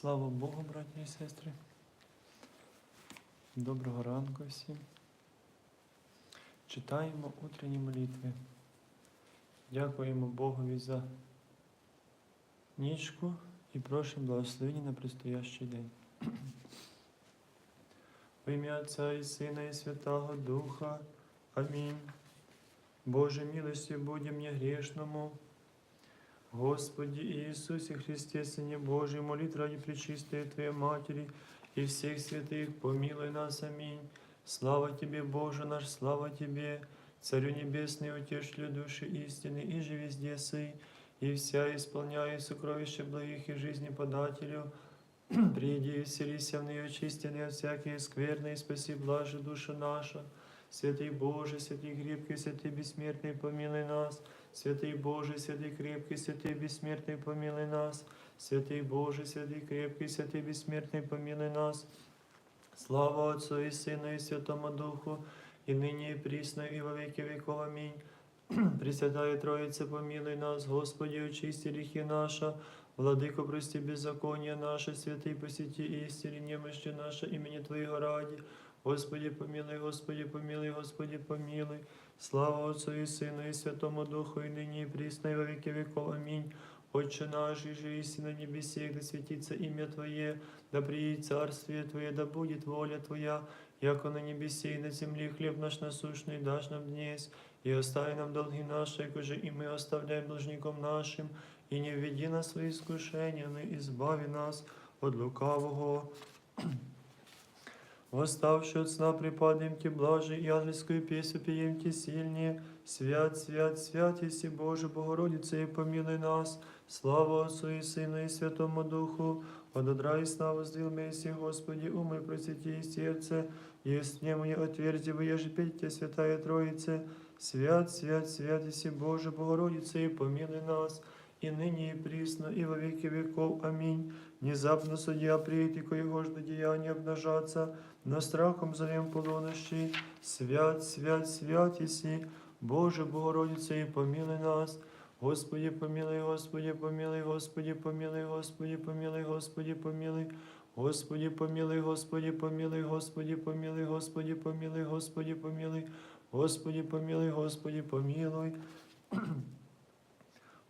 Слава Богу, браті і сестри. Доброго ранку всім. Читаємо утренні молитви. Дякуємо Богові за нічку і просимо благословення на предстоящий день. В ім'я Отця і Сина і Святого Духа. Амінь. Боже, милостью будем мне грешному. Господи Иисусе Христе, Сыне Божий, молит ради Пречистой Твоей Матери и всех святых, помилуй нас, аминь. Слава Тебе, Боже наш, слава Тебе, Царю Небесный, утешителю души истины, и же везде сы, и вся исполняя сокровища благих и жизни подателю, приди и вселися в нее очистенные от всякие скверны, и спаси блаже душа наша. Святый Боже, святый крепкий, святый бессмертный, помилуй нас. Святый Боже, святый крепкий, святый бессмертный, помилуй нас. Святый Боже, святый крепкий, святый бессмертный, помилуй нас. Слава Отцу и Сыну и Святому Духу, и ныне и присно, и во веки веков. Аминь. Пресвятая Троица, помилуй нас, Господи, очисти грехи наша, Владыко, прости беззаконие наше, святый, посети и исцели немощи наше, имени Твоего ради. Господи, помилуй, Господи, помилуй, Господи, помилуй. Слава Отцу и Сыну и Святому Духу, и ныне и присно, и во веки веков. Аминь. Отче наш, и же на небесе, да светится имя Твое, да приедет царствие Твое, да будет воля Твоя, яко на небесе и на земле хлеб наш насущный дашь нам днесь, и остави нам долги наши, якоже и мы оставляем должником нашим, и не введи нас в свои искушения, но избави нас от лукавого. Восставши от сна припадем Ти, блажи, и ангельскую песню пеем сильнее. Свят, свят, свят, Еси Боже, Богородице, и помилуй нас. Слава Отцу и Сыну и Святому Духу. Пододрай и сна воздвил Месси, Господи, умой просвети и сердце. Есть мне мое отверзи, еже петь Святая Троице. Свят, свят, свят, Еси Боже, Богородице, и помилуй нас. И ныне, и присно, и во веки веков. Аминь. Внезапно судья приедет, и ж до деяния обнажаться, но страхом зовем полунощи. Свят, свят, свят, Еси, Боже, Богородице, и помилуй нас. Господи, помилуй, Господи, помилуй, Господи, помилуй, Господи, помилуй, Господи, помилуй. Господи, помилуй, Господи, помилуй, Господи, помилуй, Господи, помилуй, Господи, помилуй. Господи, помилуй, Господи, помилуй.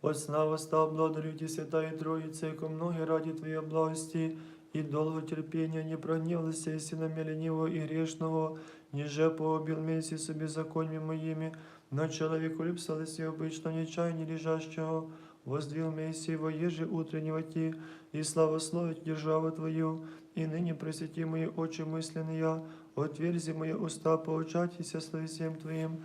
От сна восстал, благодарю Ти, Святая Троица, яко многие ради Твоей благости и долго терпения не прогневался, если на меня ленивого и грешного, ниже поубил месяц со беззакониями моими, но человеку липсалось и обычно нечаяние лежащего, воздвил Мессии во еже утреннего ти, и славословить державу Твою, и ныне просвети мои очи мысленные, отверзи мои уста, поучайтесь словесием Твоим,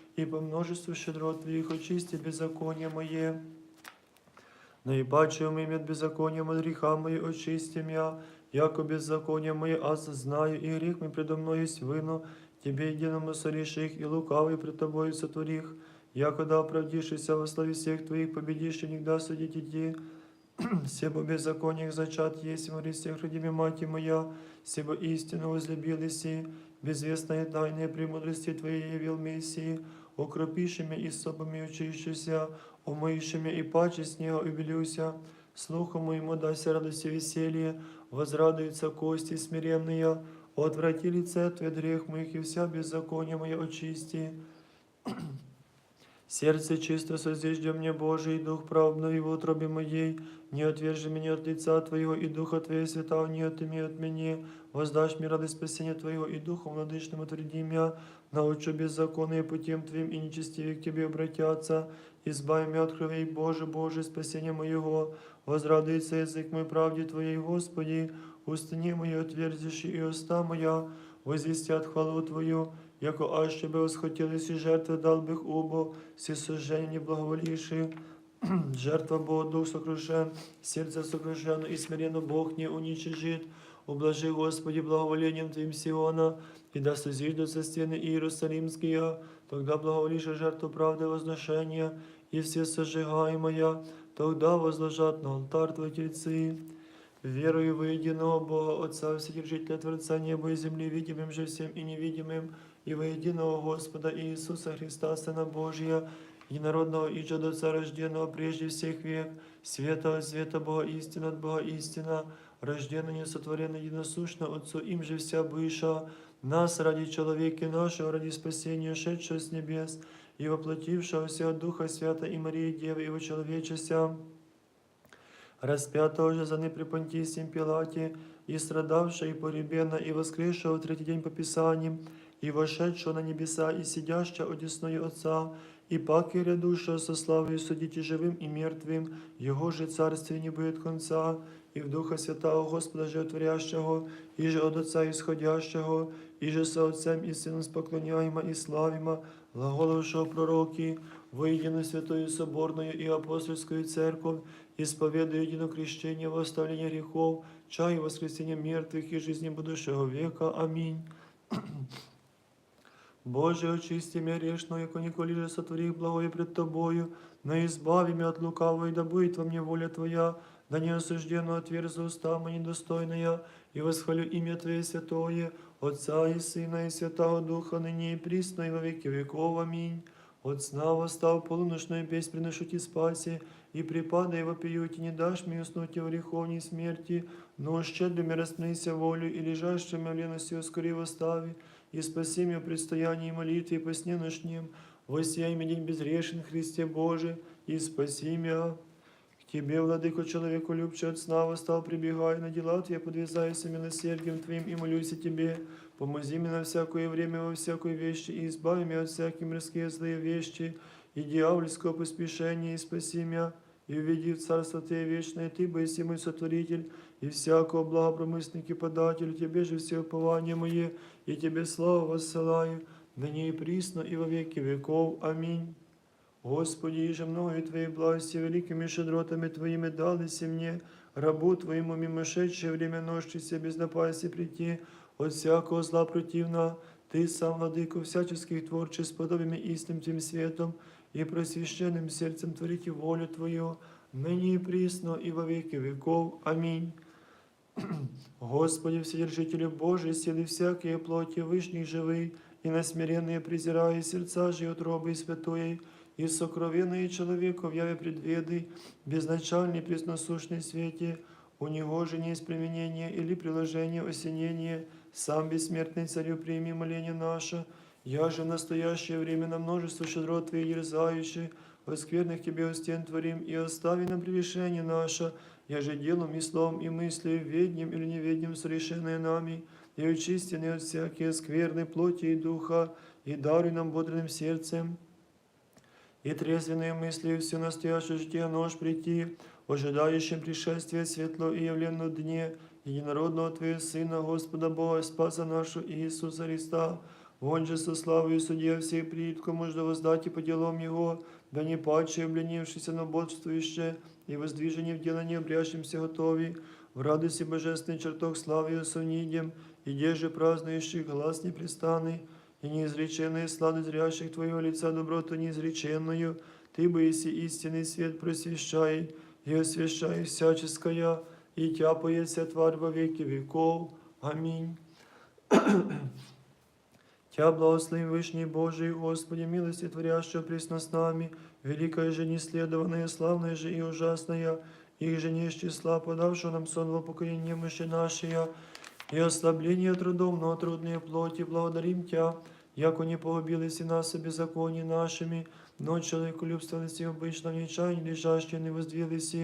и по множеству щедрот Твоих очисти беззаконие мое. Наибаче умыми от беззакония от греха мои очисти меня, яко беззаконие мои аз знаю, и грех мой предо мною есть вину, Тебе единому соришь их, и лукавый пред Тобою сотворих, якода оправдившийся во славе всех Твоих, победишь и нигда судить иди. Себо беззакониях зачат есть в Христе, родими мати моя, себо истину возлюбил Иси, безвестные тайные премудрости Твоей явил Мессии, окропишими и собами очищуся, умоишими и паче снігу обілюся, слуху моему дайся радости веселье, возрадуются кости смиренные, отврати лице Твое грех моих и вся беззаконие мое очисти. Сердце чисто создежде мне, Божий, и Дух правдный в утробе моей. Не отвержи меня от лица Твоего, и Духа Твоего святого не отыми от меня. Воздашь мне радость спасения Твоего, и Духом владычным утверди меня. Научу беззаконные путем Твоим, и нечестивые к Тебе обратятся. Избави меня от кровей, Боже, Боже, спасение моего. Возрадуется язык мой правде Твоей, Господи. Устани мои отверзишь, и уста моя возвестят хвалу Твою. Яко аще би восхотілися жертви, дал бих убо, всі сожження благоволіші. Жертва Бога, дух сокрушен, сердце сокрушено и смиренно Бог не уничижит. Ублажи, Господи, благоволением Твоим Сиона, и да созиждутся стены Иерусалимские, тогда благоволишь жертву правды возношения, и все сожигаемое, тогда возложат на алтарь Твои тельцы. Верую во единого Бога, Отца, Вседержителя Творца неба и земли, видимым же всем и невидимым, и во единого Господа Иисуса Христа, Сына Божия, единородного и Отца, рожденного прежде всех век, света от света Бога истина от Бога истина, рожденный, несотворенный, единосущно Отцу, им же вся быша, нас ради человека нашего, ради спасения, шедшего с небес, и воплотившегося от Духа Свята и Марии Девы, и вочеловечеся, распятого же за при Понтисием Пилате, и страдавшего, и погребена, и воскресшего в третий день по Писаниям, и вошедшего на небеса, и сидящего одесную Отца, и паки рядущего со славою судите живым и мертвым, Его же царствие не будет конца, и в Духа Святого Господа Животворящего, и же от Отца исходящего, и же со Отцем и Сыном споклоняемо и славимо, глаголовшего пророки, воедино Святою Соборною и Апостольскую Церковь, исповедуя едино крещение во оставление грехов, чай воскресения мертвых и жизни будущего века. Аминь. Боже, очисти меня грешно, яко николи же сотвори благое пред Тобою, но избави меня от лукавого, и да будет во мне воля Твоя, да не осужденно отверзу уста мои недостойная, и восхвалю имя Твое святое, Отца и Сына и Святого Духа, ныне и присно, и во веки веков. Аминь. От сна восстав полуночную песнь приношу Ти спаси, и припадай вопию, Ти не дашь мне уснуть в греховней смерти, но щедрыми распнися волю, и лежащими в лености ускори восстави, и спаси меня в предстоянии и молитве, и по сне ночнем, воссияй меня день безгрешен, Христе Боже, и спаси меня. К Тебе, владыко, человеку любче от сна восстал, прибегай на дела Твои, подвязайся милосердием Твоим и молюсь о Тебе. Помози мне на всякое время во всякой вещи, и избави меня от всяких мирские злые вещи, и дьявольского поспешения, и спаси меня, и уведи в Царство Твое вечное, Ты, Боиси мой сотворитель, и всякого благопромысленники податель, Тебе же все упование мое, и Тебе славу воссылаю, ныне и присно, и во веки веков. Аминь. Господи, иже мною Твоей власти, великими шедротами Твоими дались мне, рабу Твоему мимошедшее время ношися без напасти прийти, от всякого зла противна, Ты сам, владыко всяческих творчих, с подобиями истинным Твоим светом и просвященным сердцем творите волю Твою, ныне и присно, и во веки веков. Аминь. Господи, Вседержителю Божий, силы всякие плоти, вышних живый, и на смиренные презирая сердца же утробы святої, и сокровенные человеку в яве предведы, безначальный пресносущный свете, у него же не есть применение или приложение осенения, сам бессмертный царю прими моление наше, я же в настоящее время на множество щедрот Твоих ерзающих, воскверных Тебе у стен творим, и остави на превышение наше, я же делом и словом и мыслью, ведним или неведним совершенное нами, и очистенные от всякие скверной плоти и духа, и даруй нам бодрым сердцем, и трезвенные мысли все настоящее житие нож прийти, ожидающим пришествия светло и явленно дне, единородного Твоего Сына, Господа Бога, Спаса нашего Иисуса Христа, Он же со славою судья всех придет, кому же воздать и по делам Его, да не паче, обленившийся, но бодствующе, и воздвижение в дело не обрящимся готови, в радости божественный чертог славы и совнидем, и деже празднующих глаз непрестанный, и неизреченные славы зрящих Твоего лица доброту неизреченную, Ты бы иси истинный свет просвещай, и освящай всяческая, и тяпается тварь во веки веков. Аминь. Тя благослови Вышний Божий, Господи, милости творящего пресно с нами, великая же неследованная, славная же и ужасная, их же не из числа, подавшего нам сон во покорение мыши нашей, и ослабление трудом, но трудные плоти, благодарим Тя, яко не погубились и нас беззаконии нашими, но человеколюбственности обычно в нечаянии лежащие не воздвились,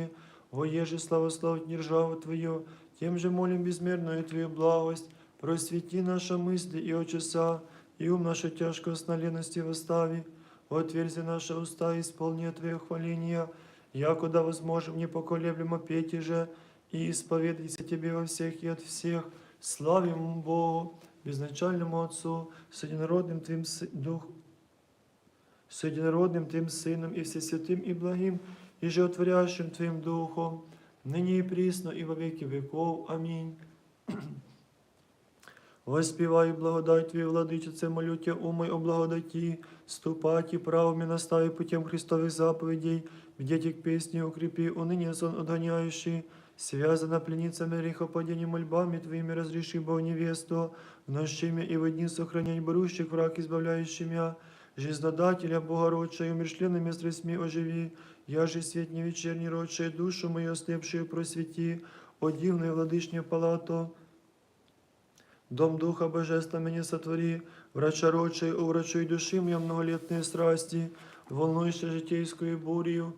воеже славословить державу Твою, тем же молим безмерную Твою благость, просвети наши мысли и очеса, и ум нашу тяжкую сналенности восстави, отверзи наши уста, исполни Твое хваление, якуда возможем непоколеблемо петь же, и исповедайся Тебе во всех и от всех, славим Богу, безначальному Отцу, с единородным Твоим Сы- Дух, с единородным Твоим Сыном и Всесвятым и благим, и же отворящим Твоим Духом, ныне и присно, и во веки веков. Аминь. Воспіваю благодать Твою, владичице, молю Тя, умой о благодаті, ступати правами настави путем Христових заповедей, вдети к песне укрепи, уныние сон отгоняющий, связана пленницами грехопадения мольбами Твоими разреши, Бог невесту, в нощиме и в дни сохранять борущих враг, избавляющий меня, жизнодателя Богородча, и умершленными страстьми оживи, я же свет не вечерний родшая, душу мою ослепшую просвети, о дивное владычне палато, Дом Духа Божества мені сотвори, врача рочей, уврачуй души моя многолетные страсти, волнуйся житейскую бурью,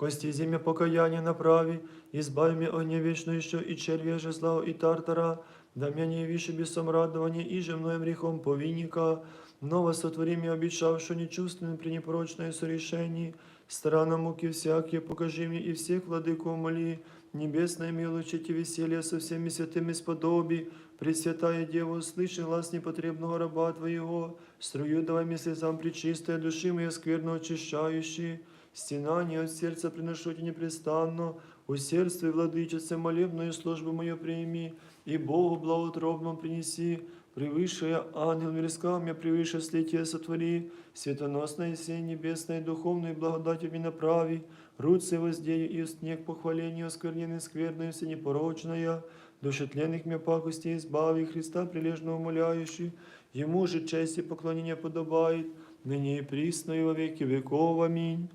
Кости зимя покаяние направи, избави меня огня вечно еще и червя же зла и тартара, да меня не виши бесом радования, и же мною грехом повинника, ново сотвори мне обещавшо нечувственным при непрочное сорешении, страна муки всякие, покажи мне и всех владыков моли, небесное милочите веселье со всеми святыми сподоби, Пресвятая Дева, услыши глаз непотребного раба Твоего, струю давай мне слезам причистая, души моей скверно очищающие, стенание от сердца приношу тебе непрестанно, усердствуй, владычице, молебную службу мою прими, и Богу благоутробно принеси, превыше ангел мирска, меня превыше слитие сотвори, светоносное сень небесное, духовной благодатью мне направи, руцы воздею и снег похвалению, оскверненной скверной, всенепорочная, душетленных мне пакостей избави, Христа прилежно умоляющий, Ему же честь и поклонение подобает, ныне и присно и во веки веков. Аминь.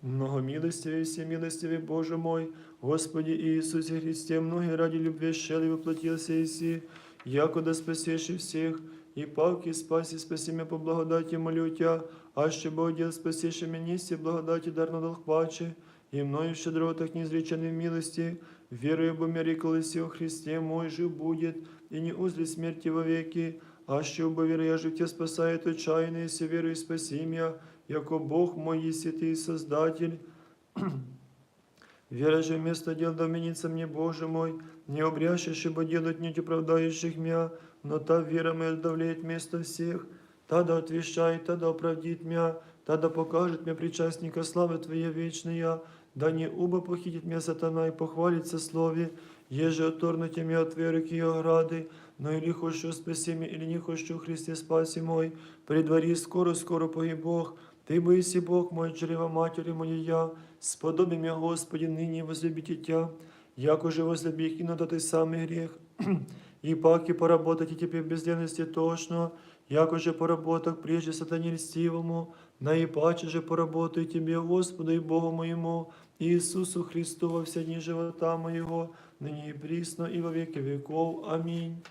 Многомилостивый, всемилостивый Боже мой, Господи Иисусе Христе, многие ради любви щели воплотился Иси, якуда спасеши всех, и паки спаси, спаси меня по благодати, молю Тя, а ще Бог дел спасеши меня, все благодати дарно дал хваче, и мною в щедротах неизреченной милости, верую бо мире колеси о Христе мой жив будет, и не узли смерти вовеки, а ще убо веры я жив Тя спасает отчаянные, все верую спаси меня, яко Бог мой есть Ты Создатель. Вера же вместо дел доменится мне, Боже мой, не обрящешь, ибо делать не оправдающих меня, но та вера моя давлеет вместо всех, та да отвещает, та да оправдит меня, та да покажет мне причастника славы Твоей вечная, да не убо похитит меня сатана и похвалится слове, еже отторнуте меня от Твоей руки и ограды, но или хочу спаси меня, или не хочу, Христе спаси мой, при дворе скоро-скоро погиб Бог, Ты боиси Бог мой, чрева матери моя, сподоби меня, Господи, ныне возлюбите Тя, яко же возлюбих и на тот и самый грех, и паки поработать и теперь в бездельности тошно, як уже поработок прежде сатане льстивому, наипаче же поработаю Тебе, Господу и Богу моему, Иисусу Христу во все дни живота моего, ныне и присно и во веки веков. Аминь.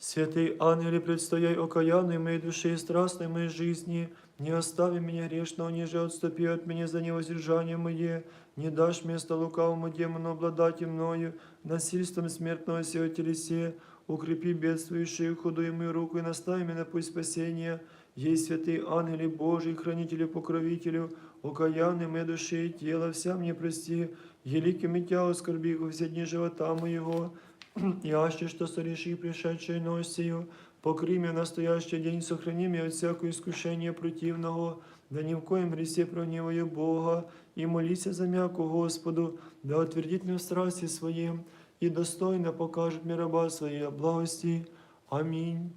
Святый ангеле, предстояй окаянной моей душе и страстной моей жизни, не остави меня грешного, ниже отступи от меня за невоздержание мое, не дашь место лукавому демону обладать мною, насильством смертного сего телесе, укрепи бедствующую худую мою руку и настави меня на путь спасения, есть святый ангеле Божий, хранителю, покровителю, окаянный моей души и тела, вся мне прости, великими тя оскорби во все дни живота моего, и аще что сореши пришедшей носию, покри меня в настоящий день, сохрани меня от всякого искушения противного, да ни в коем гресе прогневаю Бога, и молися за мяко Господу, да утвердит меня в страсти своим, и достойно покажет мне раба своей благости. Аминь.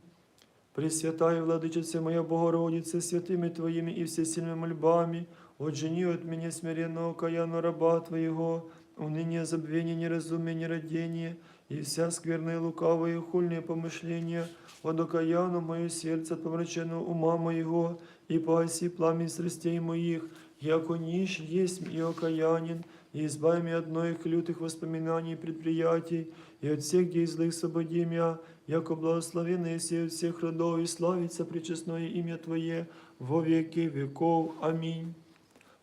Пресвятая Владычица моя Богородица, святыми Твоими и всесильными мольбами, отжени от меня смиренного каяна раба Твоего, уныние, забвение, неразумие, нерадение, и вся скверная лукавая и хульные помышления, от окаяну мое сердце, от помраченного ума моего, и погаси пламень страстей моих, яко нищ есть и окаянин, и избави меня от многих лютых воспоминаний и предприятий, и от всех дей злых освободи меня, яко благословенный си от всех родов, и славится пречестное имя Твое во веки веков. Аминь.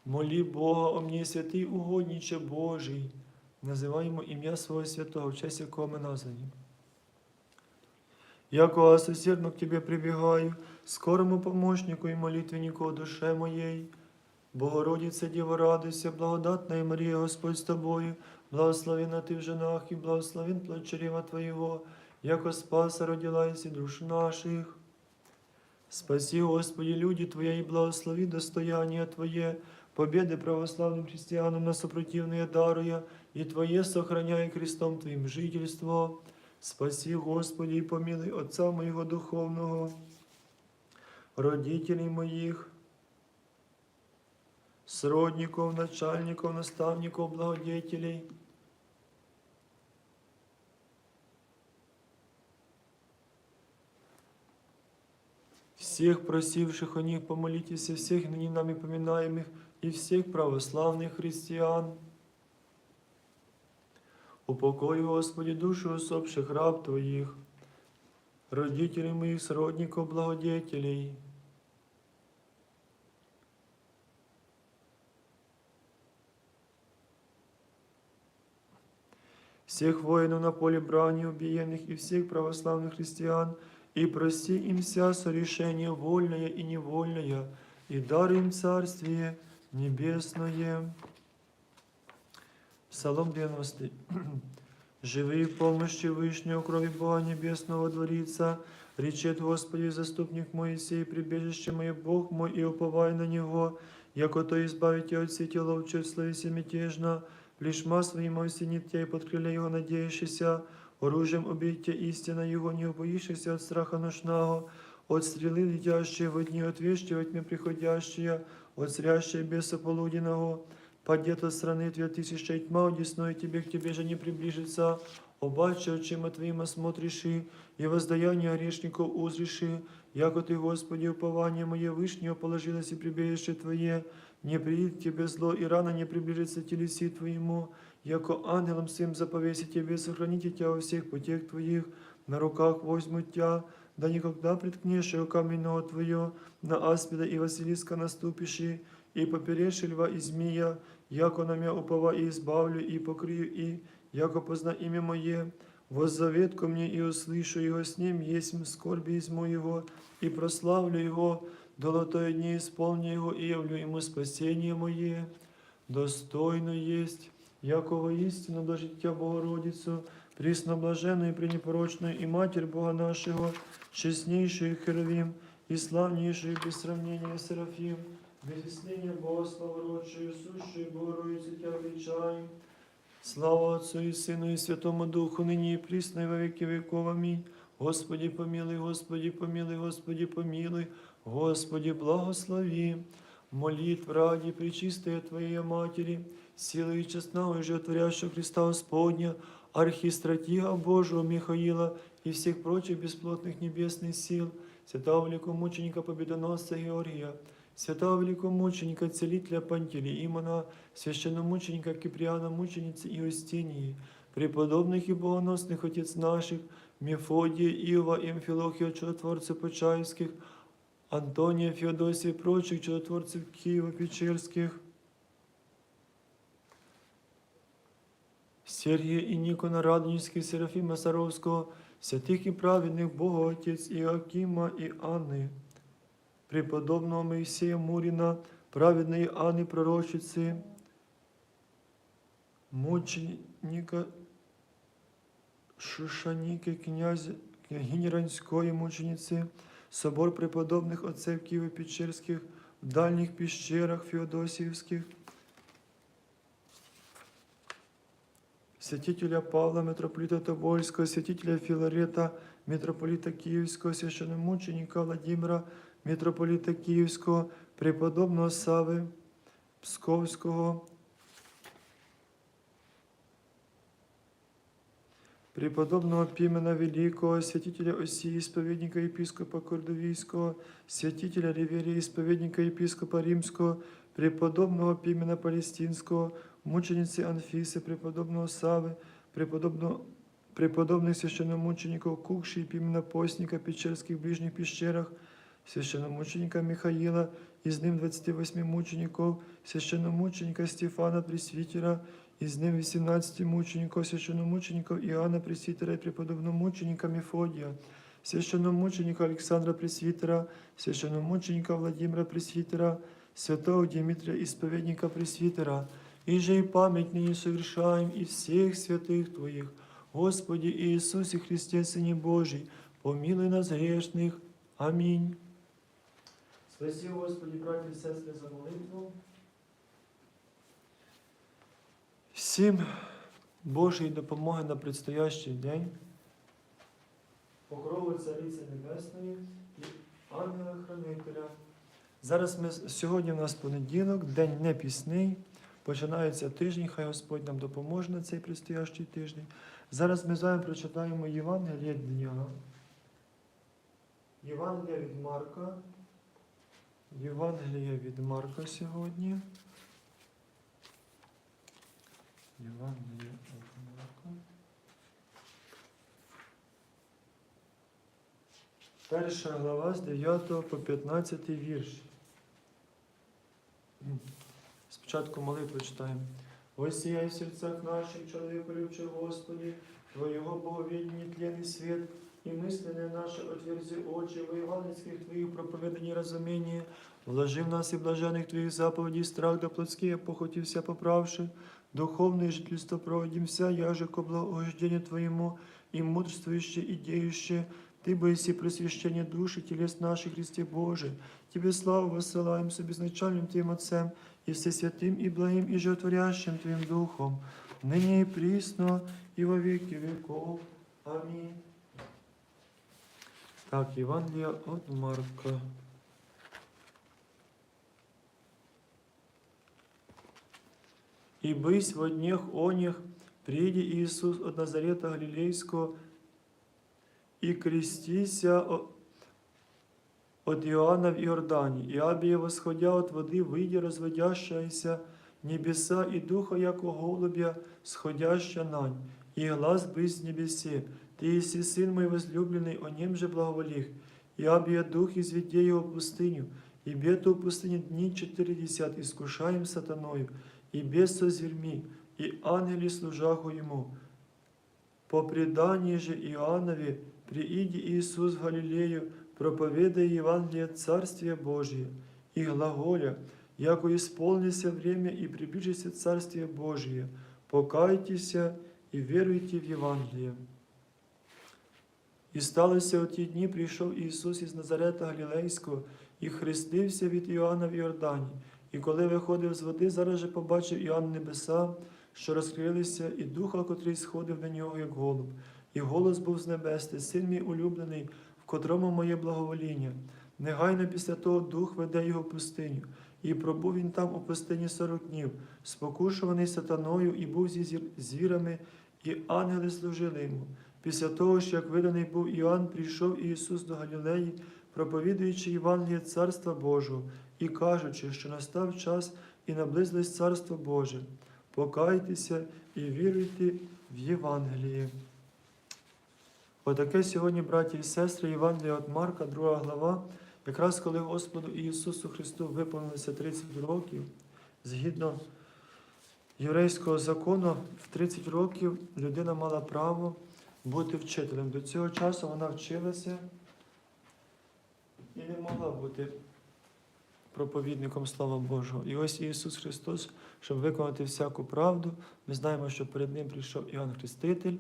Моли Бога о мне, святий угодниче Божий, називаємо ім'я свого святого, в честь якого ми названі. Яко осердно к Тебе прибегаю, скорому помощнику и молитвеннику душе моей. Богородице, Діво, радуйся, благодатная Марія, Господь з тобою, благословена ти в женах и благословен плод чрева Твоего, яко спаса родилась и душ наших. Спаси, Господи, люди Твои, и благослови достояние Твое, победы православным христианам на сопротивные даруя, и Твое сохраняй крестом Твоим жительство. Спаси, Господи, и помилуй Отца моего духовного, родителей моих, сродников, начальников, наставников, благодетелей, всех просивших о них помолитесь, и всех ныне нами поминаемых, и всех православных христиан. Упокой, Господи, душу усопших раб Твоих, родителей моих, сродников, благодетелей, всех воинов на поле брани убиенных и всех православных христиан, и прости им вся сорешение вольное и невольное, и дар им царствие небесное. Псалом 90. Живи в помощи Вышнего крови Бога Небесного дворица, речет Господи, заступник Моисей, прибежище мое, Бог мой, и уповай на Него, яко то избавите от сети ловчей словеси мятежно, плешма своим осенит тебя и под крылья Его надеющийся, оружием убейте истина Его, не убоишься от страха ношного, от стрелы летящие во дни, от вещи во тьме приходящие, от зрящей беса полуденного, Падет от страны твоя тысяча и тьма, одесной тебе, к тебе же не приближится. Обаче, очима твоим осмотришь и, и воздаяние орешников узриши, яко ты, Господи, упование мое вышнее положилось и прибежище Твое, не приидет к тебе зло, и рано не приближится телеси Твоему, яко ангелом своим заповеси тебе, сохраните тебя во всех путях Твоих, на руках возьмут тебя, да никогда приткнешь его каменного Твое, на аспида и Василиска наступишь, и, и поперешь льва и змея, яко на меня упова и избавлю, и покрию, и, яко позна имя мое, воззовет ко мне, и услышу его с ним, есть скорби из моего, и прославлю его, долотое дни исполню его, и явлю ему спасение мое, достойно есть, яко воистину блажить тебя Богородицу, пресноблаженную и пренепорочную, и Матерь Бога нашего, честнейшую Херовим, и славнейшую без сравнения Серафим, без истления Бога славородшую, сущую Богородицу Тебя величаем. Слава Отцу и Сыну и Святому Духу, ныне и присно и во веки веков. Аминь. Господи, помилуй, Господи, помилуй, Господи, помилуй, Господи, благослови. Молитв ради Пречистая Твоей Матери, силы и честного животворящего Христа Господня, Архистратига Божьего Михаила и всех прочих бесплотных небесных сил, святого великомученика Победоносца Георгия, святого великомученика Целителя Пантелеимона, священномученика Киприана, мученицы Иостинии, преподобных и богоносных отец наших, Мефодия, Иова и Амфилохия, чудотворцев Почаевских, Антония, Феодосия и прочих чудотворцев Киева-Печерских, Сергія і Нікона Радонівських, Серафіма Саровського, святих і праведних Боготець Іакима і Анни, преподобного Моїсея Муріна, праведної Анни Пророчиці, мученика Шушаніки, князя, Ранської мучениці, собор преподобних отців Києво-Печерських, в дальніх піщерах Феодосіївських, святителя Павла, митрополита Тобольского, святителя Филарета, митрополита Киевского, священномученика Владимира, митрополита Киевского, преподобного Сави Псковского, преподобного Пимена Великого, святителя Осии, исповедника епископа Кордовийского, святителя Риверия, исповедника епископа Римского, преподобного Пимена Палестинского, мученицы Анфисы, преподобного Савы, преподобного, преподобных священномучеников Кукши и Пимена Постника в Печерских ближних пещерах, священномученика Михаила, из ним 28 мучеников, священномученика Стефана Пресвитера, из ним 18 мучеников, священномучеников Иоанна Пресвитера и преподобного мученика Мефодия, священномученика Александра Пресвитера, священномученика Владимира Пресвитера, святого Дмитрия Исповедника Пресвитера, и же и память ныне совершаем и всех святых Твоих, Господи Иисусе Христе, Сыне Божий, помилуй нас грешных. Аминь. Спаси, Господи, браті і сестри, за молитву. Всім Божої допомоги на предстоящий день, покрову Цариці Небесної і ангела-хранителя. Зараз ми сьогодні в нас понеділок, день не пісний. Починається тиждень, хай Господь нам допоможе на цей предстоящий тиждень. Зараз ми з вами прочитаємо Євангеліє дня. Євангелія від Марка. Євангеліє від Марка сьогодні. Євангеліє від Марка. Перша глава з 9 по 15 вірш. Спочатку молитву читаємо. Ось сіяй в серцях наших, чоловіку любче Господі, Твоєго боговідні тлен і світ, і мислене наше отверзи очі, во Іванецьких Твоїх проповідані розуміння, вложи нас і блажених Твоїх заповідей, страх до плотських похоті вся поправши, духовное жительство проводим вся, яже ко благоуждению Твоему, и мудрствующе, и деюще, Ты боиси просвящения души телес наших, Христе Божий. Тебе славу высылаем с безначальным Твоим Отцем, и всесвятым, и благим, и животворящим Твоим Духом, ныне и присно, и во веки веков. Аминь. Так, Євангелія от Марка. И бысь во днях оних, приди Иисус от Назарета Галилейского, и крестися о- от Иоанна в Иордане, и абия, восходя от воды, выйдя разводящаяся небеса и духа, яко голубя, сходяща нань, и глаз бысь в небесе, Ты еси Сын мой возлюбленный, о нем же благоволих, и абия дух изведе его в пустыню, и бето в пустыне дни четыредесят, искушаем сатаною, и без со зверьми, и ангели служаху ему. По предании же Иоаннове, прииди Иисус в Галилею, проповедая Евангелие Царствия Божие, и глаголя, яко исполнится время и приближится Царствие Божие, покайтесь и веруйте в Евангелие. І сталося у ті дні, прийшов Ісус із Назарета Галілейського і хрестився від Іоанна в Йордані. І коли виходив з води, зараз же побачив Іоанн небеса, що розкрилися, і духа, котрий сходив на нього, як голуб. І голос був з небес, «Ти син мій улюблений, в котрому моє благовоління. Негайно після того дух веде його пустиню. І пробув він там у пустині сорок днів, спокушуваний сатаною, і був зі звірами, і ангели служили йому. Після того ж, як виданий був Іоанн, прийшов Ісус до Галілеї, проповідуючи Євангеліє Царства Божого і кажучи, що настав час і наблизилось Царство Боже. Покайтеся і віруйте в Євангеліє. Отаке сьогодні, браті і сестри, Євангелія від Марка, 2 глава, якраз коли Господу Ісусу Христу виповнилося 30 років, згідно єврейського закону, в 30 років людина мала право бути вчителем. До цього часу вона вчилася і не могла бути проповідником Слова Божого. І ось Ісус Христос, щоб виконати всяку правду, ми знаємо, що перед Ним прийшов Іоанн Хреститель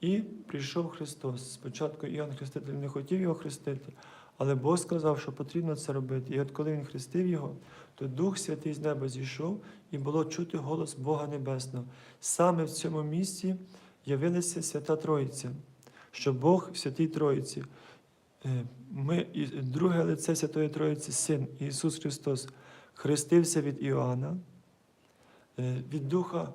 і прийшов Христос. Спочатку Іоанн Хреститель не хотів його хрестити, але Бог сказав, що потрібно це робити. І от коли він хрестив його, то Дух Святий з неба зійшов, і було чути голос Бога Небесного. Саме в цьому місці явилася Свята Троїця, що Бог в Святій Троїці. Е, Ми, друге лице Святої Троїці, Син Ісус Христос, хрестився від Іоанна, Е, від Духа,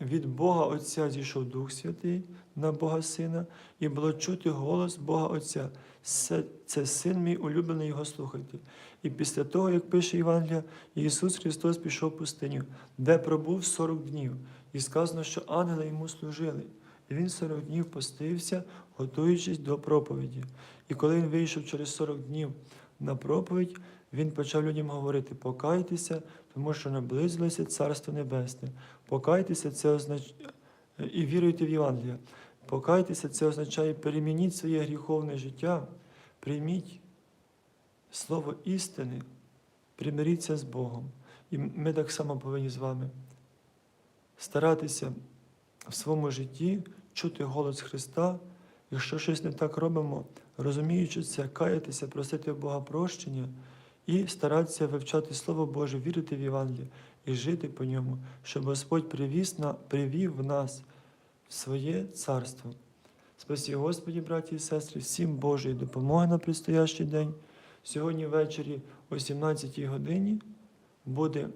від Бога Отця зійшов Дух Святий на Бога Сина, і було чути голос Бога Отця. Це, це син мій улюблений, його слухайте. І після того, як пише Євангелія, Ісус Христос пішов в пустиню, де пробув 40 днів, і сказано, що ангели йому служили. І він 40 днів постився, готуючись до проповіді. І коли він вийшов через 40 днів на проповідь, він почав людям говорити: покайтеся, тому що наблизилося Царство Небесне. Покайтеся, це означає і віруйте в Євангелія. Покайтеся, це означає перемініть своє гріховне життя, прийміть слово істини, примиріться з Богом. І ми так само повинні з вами старатися в своєму житті чути голос Христа. Якщо щось не так робимо, розуміючи це, каятися, просити Бога прощення і старатися вивчати Слово Боже, вірити в Євангеліє і жити по ньому, щоб Господь привіз на, привів нас в своє царство. Спасі Господі, браті і сестри, всім Божої допомоги на предстоящий день. Сьогодні ввечері о 17 годині буде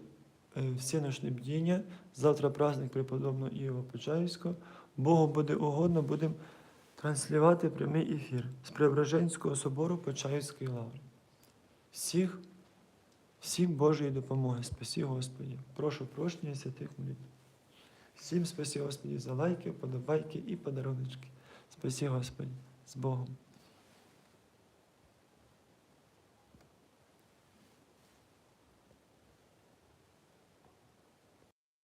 е, всеночне бдіння. Завтра праздник преподобного Іова Почаївського. Богу буде угодно, будемо транслювати прямий ефір з Преображенського собору Почаївської лаври. Всіх, всім Божої допомоги. Спасі Господі. Прошу прощення святих молитв. Всім спасі Господі за лайки, подобайки і подаруночки. Спасі Господі з Богом.